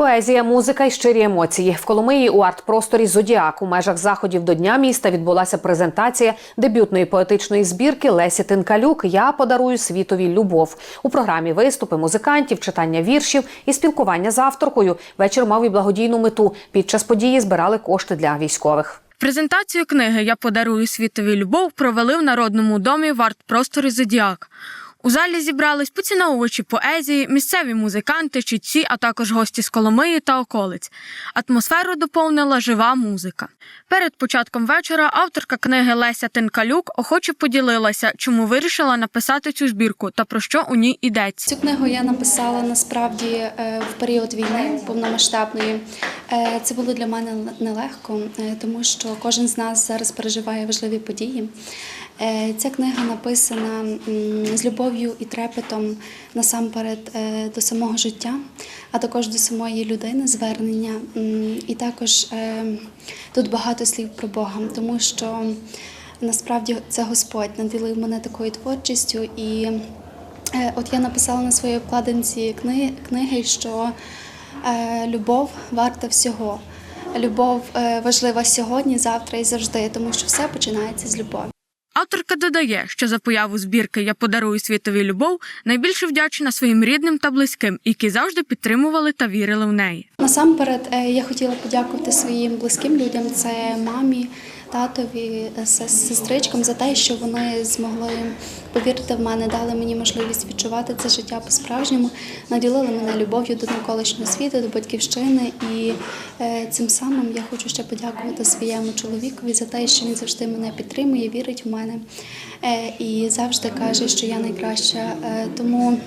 Поезія, музика і щирі емоції. В Коломиї у арт-просторі Зодіак у межах заходів до Дня міста відбулася презентація дебютної поетичної збірки Лесі Тинкалюк Я подарую світові любов. У програмі виступи музикантів, читання віршів і спілкування з авторкою. Вечір мав і благодійну мету. Під час події збирали кошти для військових. Презентацію книги Я подарую світові любов провели в народному домі в арт-просторі Зодіак. У залі зібрались поціновувачі поезії, місцеві музиканти, чітці, а також гості з Коломиї та околиць. Атмосферу доповнила жива музика. Перед початком вечора авторка книги Леся Тенкалюк охоче поділилася, чому вирішила написати цю збірку та про що у ній йдеться. Цю книгу я написала насправді е, в період війни повномасштабної. Е, Це було для мене нелегко, е, тому що кожен з нас зараз переживає важливі події. Ця книга написана з любов'ю і трепетом насамперед е, до самого життя, а також до самої людини, звернення. І також е, тут багато слів про Бога, тому що насправді це Господь наділив мене такою творчістю і. Е, От я написала на своїй обкладинці книги, що любов варта всього. Любов важлива сьогодні, завтра і завжди, тому що все починається з любові. Авторка додає, що за появу збірки Я подарую світові любов найбільше вдячна своїм рідним та близьким, які завжди підтримували та вірили в неї. Насамперед, е, я хотіла подякувати своїм близьким людям, це мамі, татові, е, сестричкам за те, що вони змогли повірити в мене, дали мені можливість відчувати це життя по-справжньому, наділили мене любов'ю до навколишнього світу, до батьківщини. І е, цим самим я хочу ще подякувати своєму чоловікові за те, що він завжди мене підтримує, вірить в мене е, і завжди каже, що я найкраща. Тому.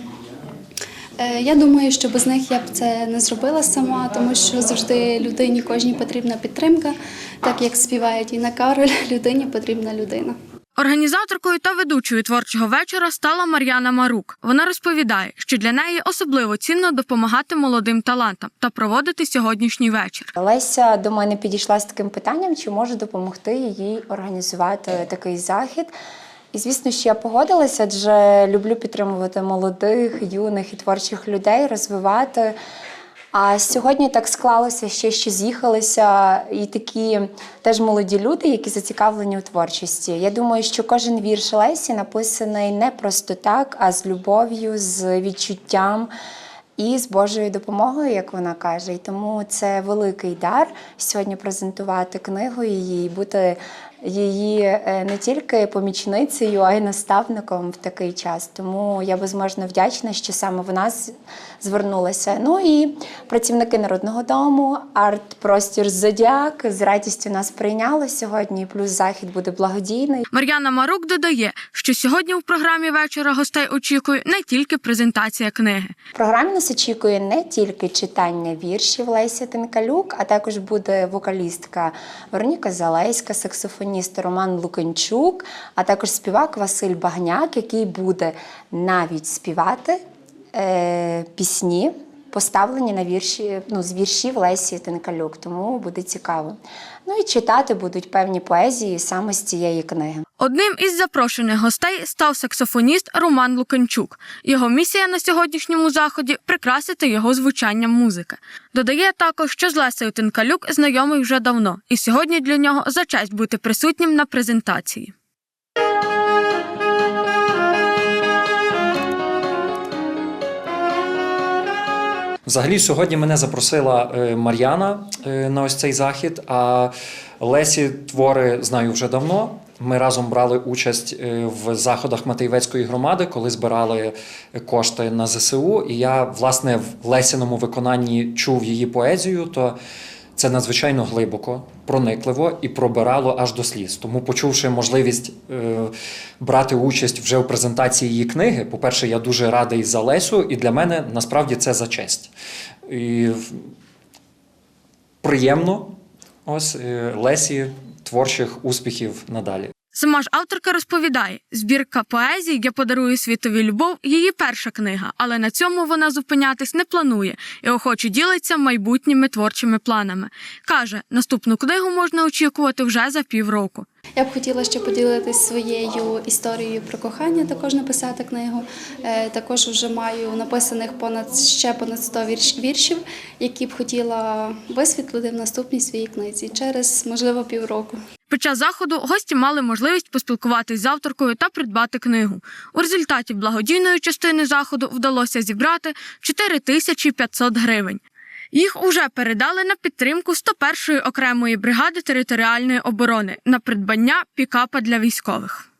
Е, Я думаю, що без них я б це не зробила сама, тому що завжди людині кожній потрібна підтримка, так як співає Тіна Кароль, людині потрібна людина. Організаторкою та ведучою творчого вечора стала Мар'яна Марук. Вона розповідає, що для неї особливо цінно допомагати молодим талантам та проводити сьогоднішній вечір. Леся до мене підійшла з таким питанням, чи може допомогти їй організувати такий захід. І звісно, що я погодилася, адже люблю підтримувати молодих, юних і творчих людей, розвивати. А сьогодні так склалося ще, що з'їхалися і такі теж молоді люди, які зацікавлені у творчості. Я думаю, що кожен вірш Лесі написаний не просто так, а з любов'ю, з відчуттям і з Божою допомогою, як вона каже. І тому це великий дар сьогодні презентувати книгу і бути її е, не тільки помічницею, а й наставником в такий час. Тому я безможно вдячна, що саме вона звернулася. Ну і працівники народного дому, арт-простір Зодіак з радістю нас прийняли сьогодні. Плюс захід буде благодійний. Мар'яна Марук додає, що сьогодні в програмі вечора гостей очікує не тільки презентація книги. В програмі нас очікує не тільки читання віршів Леся Тенкалюк, а також буде вокалістка Вероніка Залеська, саксофоніст Роман Лукенчук, а також співак Василь Багняк, який буде навіть співати е, пісні, поставлені на вірші, ну, з віршів Лесі Тенкалюк. Тому буде цікаво. Ну і читати будуть певні поезії саме з цієї книги. Одним із запрошених гостей став саксофоніст Роман Лукенчук. Його місія на сьогоднішньому заході прикрасити його звучанням музики. Додає також, що з Лесею Тинкалюк знайомий вже давно, і сьогодні для нього за честь бути присутнім на презентації. Взагалі, сьогодні мене запросила е, Мар'яна е, на ось цей захід. А Лесі твори знаю вже давно. Ми разом брали участь е, в заходах Матейвецької громади, коли збирали кошти на ЗСУ. І я, власне, в Лесіному виконанні чув її поезію. То це надзвичайно глибоко, проникливо і пробирало аж до сліз. Тому, почувши можливість е, брати участь вже у презентації її книги, по-перше, я дуже радий за Лесю, і для мене насправді це за честь. І приємно ось е, Лесі творчих успіхів надалі. Сама ж авторка розповідає, збірка поезій Я подарую світові любов її перша книга, але на цьому вона зупинятись не планує і охоче ділиться майбутніми творчими планами. Каже, наступну книгу можна очікувати вже за півроку. Я б хотіла ще поділитися своєю історією про кохання, також написати книгу. Е, Також вже маю написаних понад ще понад 100 вірш- віршів, які б хотіла висвітлити в наступній своїй книзі через можливо півроку. Під час заходу гості мали можливість поспілкуватись з авторкою та придбати книгу. У результаті благодійної частини заходу вдалося зібрати 4500 гривень. Їх уже передали на підтримку 101-ї окремої бригади територіальної оборони на придбання пікапа для військових.